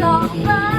หลอกฟ้